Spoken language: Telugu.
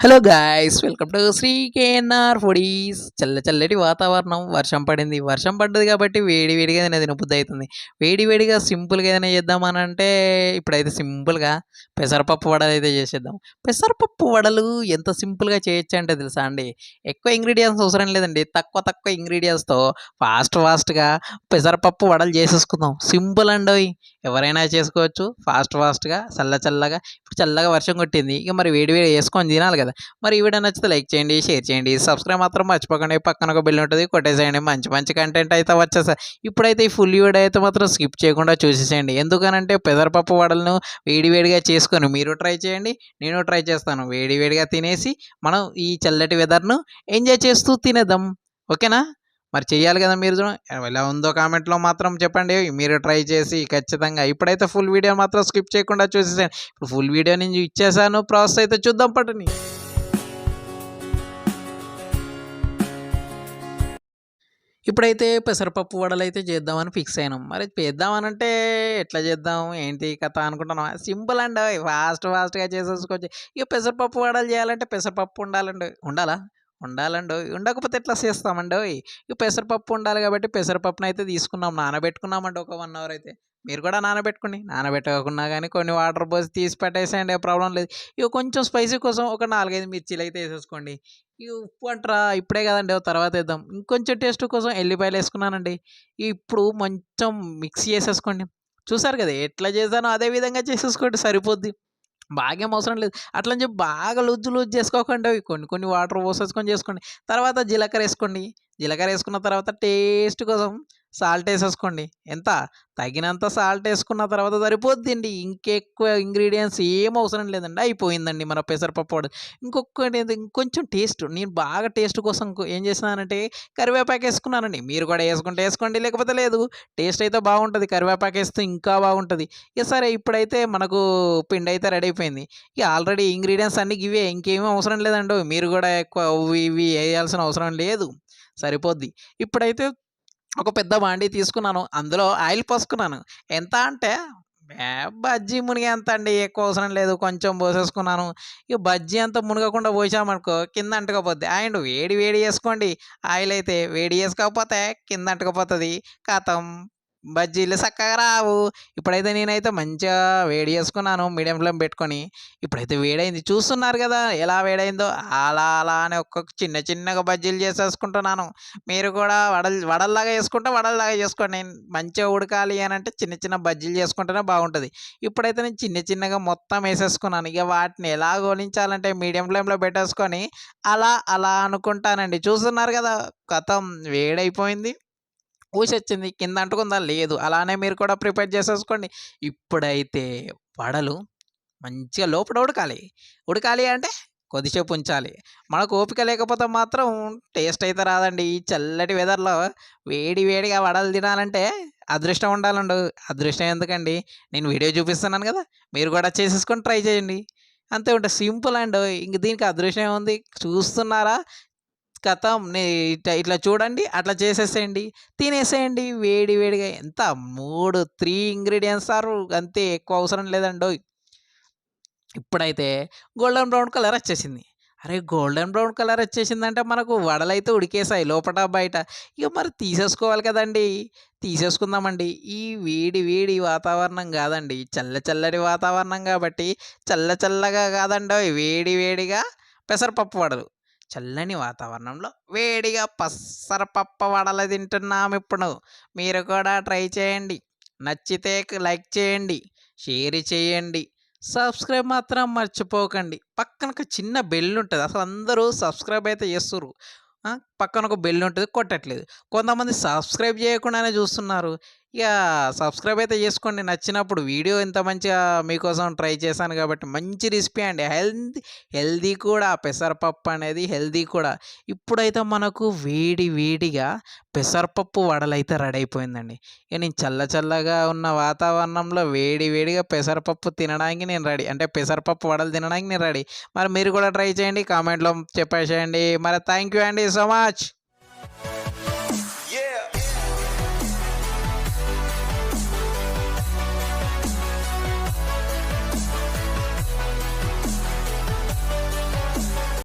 Hello guys welcome to Sri KNR foodies చల్ల చల్లటి వాతావరణం. వర్షం పడింది. వర్షం పడ్డది కాబట్టి వేడి వేడిగా ఏదైనా తినబుద్ధి అవుతుంది వేడి వేడిగా సింపుల్గా ఏదైనా చేద్దామని అంటే ఇప్పుడైతే సింపుల్గా పెసరపప్పు వడలు అయితే చేసేద్దాం. పెసరపప్పు వడలు ఎంత సింపుల్గా చేయొచ్చు అంటే తెలుసా అండి? ఎక్కువ ఇంగ్రీడియంట్స్ అవసరం లేదండి. తక్కువ తక్కువ ఇంగ్రీడియంట్స్తో ఫాస్ట్ ఫాస్ట్గా పెసరపప్పు వడలు చేసేసుకుందాం. సింపుల్ అండి ఎవరైనా చేసుకోవచ్చు. ఫాస్ట్ ఫాస్ట్గా చల్ల చల్లగా. ఇప్పుడు చల్లగా వర్షం కొట్టింది. ఇక మరి వేడి వేడి వేసుకొని తినాలి కదా. మరి ఈ వీడియో నచ్చితే లైక్ చేయండి షేర్ చేయండి. సబ్స్క్రైబ్ మాత్రం మర్చిపోకండి. పక్కన ఒక బిల్ ఉంటుంది కొట్టేసేయండి. మంచి మంచి కంటెంట్ అయితే వచ్చేసాయి ఇప్పుడైతే ఈ ఫుల్ వీడియో అయితే మాత్రం స్కిప్ చేయకుండా చూసేసేయండి. ఎందుకనంటే పెదరపప్పు వడలను వేడి వేడిగా చేసుకొని మీరు ట్రై చేయండి నేను ట్రై చేస్తాను. వేడి వేడిగా తినేసి మనం ఈ చల్లటి వెదర్ను ఎంజాయ్ చేస్తూ తినేద్దాం. ఓకేనా? మరి చెయ్యాలి కదా మీరు ఎలా ఉందో కామెంట్లో మాత్రం చెప్పండి. మీరు ట్రై చేసి ఖచ్చితంగా ఇప్పుడైతే ఫుల్ వీడియో మాత్రం స్కిప్ చేయకుండా చూసేసాను ఇప్పుడు ఫుల్ వీడియో నేను ఇచ్చేసాను ప్రాసెస్ అయితే చూద్దాం పట్టని. ఇప్పుడైతే పెసరపప్పు వడలు అయితే చేద్దామని ఫిక్స్ అయినాం. మరి చేద్దామనంటే ఎట్లా చేద్దాం? ఏంటి కథ అనుకుంటున్నాం సింపుల్ అండి. ఫాస్ట్ ఫాస్ట్గా చేసేసుకోవచ్చు. ఇక పెసరపప్పు వడలు చేయాలంటే పెసరపప్పు ఉండాలండి. ఉండాలా? ఉండాలండి. ఉండకపోతే ఎట్లా చేస్తామండి? ఇక పెసరపప్పు ఉండాలి కాబట్టి పెసరపప్పును అయితే తీసుకున్నాం. నానబెట్టుకున్నామండి ఒక వన్ అవర్ అయితే. మీరు కూడా నానబెట్టుకోండి. నానబెట్టకున్నా కానీ కొన్ని వాటర్ పోసి తీసి పెట్టేసేయండి. ఏ ప్రాబ్లం లేదు. ఇక కొంచెం స్పైసీ కోసం ఒక నాలుగైదు మిర్చీలు అయితే వేసేసుకోండి. ఈ ఉప్పు అంటారా? ఇప్పుడే కదండి. తర్వాత వేద్దాం. ఇంకొంచెం టేస్ట్ కోసం ఎల్లిపాయలు వేసుకున్నానండి. ఇప్పుడు కొంచెం మిక్సీ చేసేసుకోండి. చూసారు కదా? ఎట్లా చేశానో అదే విధంగా చేసేసుకోండి. సరిపోద్ది. బాగా ఏం అవసరం లేదు. అట్లని చెప్పి బాగా లుజ్జు లుజ్జు చేసుకోకండి అవి. కొన్ని కొన్ని వాటర్ పోసేసుకొని చేసుకోండి. తర్వాత జీలకర్ర వేసుకోండి. జీలకర్ర వేసుకున్న తర్వాత టేస్ట్ కోసం సాల్ట్ వేసేసుకోండి. ఎంత? తగినంత సాల్ట్ వేసుకున్న తర్వాత సరిపోద్దండి. ఇంకెక్కువ ఇంగ్రీడియంట్స్ ఏం అవసరం లేదండి. అయిపోయిందండి మన పెసరపప్పు పౌడర్ ఇంకొకటి ఇంకొంచెం టేస్ట్. నేను బాగా టేస్ట్ కోసం ఏం చేసినానంటే కరివేపాకు వేసుకున్నానండి. మీరు కూడా వేసుకుంటే వేసుకోండి. లేకపోతే లేదు. టేస్ట్ అయితే బాగుంటుంది. కరివేపాకు వేస్తే ఇంకా బాగుంటుంది. ఇక సరే ఇప్పుడైతే మనకు పిండి అయితే రెడీ అయిపోయింది. ఇక ఆల్రెడీ ఇంగ్రీడియంట్స్ అన్నీ ఇవే. ఇంకేమీ అవసరం లేదండి. మీరు కూడా ఎక్కువ ఇవి వేయాల్సిన అవసరం లేదు. సరిపోద్ది. ఇప్పుడైతే ఒక పెద్ద బాండీ తీసుకున్నాను. అందులో ఆయిల్ పోసుకున్నాను. ఎంత అంటే బజ్జీ మునిగి ఎంత అండి. ఎక్కువ అవసరం లేదు. కొంచెం పోసేసుకున్నాను. ఇక బజ్జీ అంతా మునగకుండా పోసామనుకో కింద అంటుకపోద్ది. అండ్ వేడి వేడి చేసుకోండి. ఆయిల్ అయితే వేడి చేసుకోకపోతే కింద అంటుకపోతుంది. కథం బజ్జీలు చక్కగా రావు. ఇప్పుడైతే నేనైతే మంచిగా వేడి చేసుకున్నాను మీడియం ఫ్లేమ్ పెట్టుకొని. ఇప్పుడైతే వేడైంది. చూస్తున్నారు కదా ఎలా వేడైందో. అలా అలా అని ఒక్కొక్క చిన్న చిన్నగా బజ్జీలు చేసేసుకుంటున్నాను. మీరు కూడా వడలు వడల్లాగా చేసుకుంటే వడల్లాగా చేసుకోండి. మంచిగా ఉడకాలి అని అంటే చిన్న చిన్న బజ్జీలు చేసుకుంటేనే బాగుంటుంది. ఇప్పుడైతే నేను చిన్న చిన్నగా మొత్తం వేసేసుకున్నాను. ఇక వాటిని ఎలా గోలించాలంటే మీడియం ఫ్లేమ్లో పెట్టేసుకొని అలా అలా అనుకుంటానండి. చూస్తున్నారు కదా కథం వేడైపోయింది. ఊసొచ్చింది కింద అంటుకుందా? లేదు. అలానే మీరు కూడా ప్రిపేర్ చేసేసుకోండి. ఇప్పుడైతే వడలు మంచిగా లోపల ఉడకాలి. ఉడకాలి అంటే కొద్దిసేపు ఉంచాలి. మనకు ఓపిక లేకపోతే మాత్రం టేస్ట్ అయితే రాదండి. ఈ చల్లటి వెదర్లో వేడి వేడిగా వడలు తినాలంటే అదృష్టం ఉండాలండి. అదృష్టం ఎందుకండి? నేను వీడియో చూపిస్తున్నాను కదా. మీరు కూడా చేసేసుకొని ట్రై చేయండి. అంతే ఉంటుంది సింపుల్ అండ్ ఇంక దీనికి అదృష్టం ఉంది చూస్తున్నారా? కథం నే ఇట్లా ఇట్లా చూడండి అట్లా చేసేసేయండి తినేసేయండి వేడి వేడిగా. ఎంత మూడు త్రీ ఇంగ్రీడియంట్స్ సార్ అంతే ఎక్కువ అవసరం లేదండి ఇప్పుడైతే గోల్డెన్ బ్రౌన్ కలర్ వచ్చేసింది. అరే గోల్డెన్ బ్రౌన్ కలర్ వచ్చేసిందంటే మనకు వడలైతే ఉడికేసాయి లోపల బయట. ఇక మరి తీసేసుకోవాలి కదండి. తీసేసుకుందామండి. ఈ వేడి వేడి వాతావరణం కాదండి. చల్ల చల్లటి వాతావరణం కాబట్టి చల్ల చల్లగా కాదండి వేడి వేడిగా పెసరపప్పు వడలు. చల్లని వాతావరణంలో వేడిగా పసరపప్పు వడలు తింటున్నాం ఇప్పుడు. మీరు కూడా ట్రై చేయండి. నచ్చితే లైక్ చేయండి. షేర్ చేయండి. సబ్స్క్రైబ్ మాత్రం మర్చిపోకండి. పక్కన ఒక చిన్న బెల్ ఉంటుంది. అసలు అందరూ సబ్స్క్రైబ్ అయితే చేస్తుర్రు. పక్కన ఒక బెల్ ఉంటుంది కొట్టట్లేదు. కొంతమంది సబ్స్క్రైబ్ చేయకుండానే చూస్తున్నారు ఇక సబ్స్క్రైబ్ అయితే చేసుకోండి నచ్చినప్పుడు వీడియో ఇంత మంచిగా మీకోసం ట్రై చేశాను కాబట్టి మంచి రెసిపీ అండి. హెల్తీ హెల్దీ కూడా. పెసరపప్పు అనేది హెల్దీ కూడా. ఇప్పుడైతే మనకు వేడి వేడిగా పెసరపప్పు వడలైతే రెడీ అయిపోయిందండి ఇక నేను చల్ల చల్లగా ఉన్న వాతావరణంలో వేడి వేడిగా పెసరపప్పు తినడానికి నేను రెడీ. అంటే పెసరపప్పు వడలు తినడానికి నేను రెడీ. మరి మీరు కూడా ట్రై చేయండి. కామెంట్లో చెప్పేసేయండి. మరి థ్యాంక్ యూ అండి సో మచ్. much.